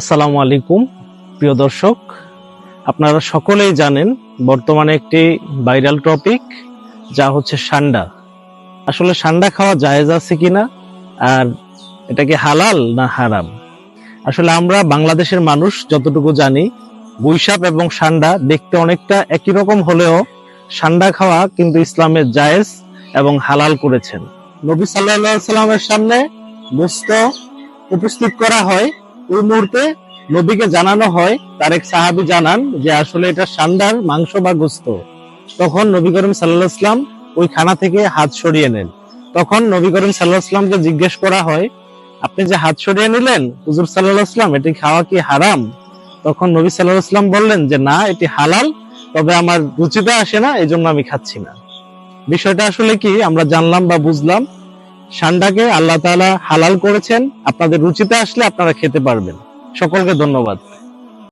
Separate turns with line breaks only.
আসসালামু আলাইকুম, প্রিয় দর্শক। আপনারা সকলেই জানেন বর্তমানে একটি ভাইরাল টপিক, যা হচ্ছে সান্ডা। আসলে সান্ডা খাওয়া জায়েজ আছে কিনা, আর এটা কি হালাল না হারাম? আসলে আমরা বাংলাদেশের মানুষ, যতটুকু জানি গুইসাপ এবং সান্ডা দেখতে অনেকটা একই রকম হলেও সান্ডা খাওয়া কিন্তু ইসলামের জায়েজ এবং হালাল করেছেন। নবী সাল্লাহ সাল্লামের সামনে গোস্ত উপস্থিত করা হয়। ওই মুহূর্তে নবীকে জানানো হয় তার এক সাহাবি জানান যে আসলে এটা সান্ডার মাংস বা গোস্ত। তখন নবী করিম সাল্লাহ ইসলাম ওই খানা থেকে হাত সরিয়ে নেন। তখন নবী করিম সাল্লাহ ইসলামকে জিজ্ঞেস করা হয়, আপনি যে হাত সরিয়ে নিলেন, হুজুর সাল্লাহ ইসলাম এটি খাওয়া কি হারাম? তখন নবী সাল্লাহ ইসলাম বললেন যে, না, এটি হালাল, তবে আমার রুচিতে আসে না এই জন্য আমি খাচ্ছি না। বিষয়টা আসলে কি, আমরা জানলাম বা বুঝলাম সান্ডাকে আল্লাহ তালা হালাল করেছেন। আপনাদের রুচিতে আসলে আপনারা খেতে পারবেন। সকলকে ধন্যবাদ।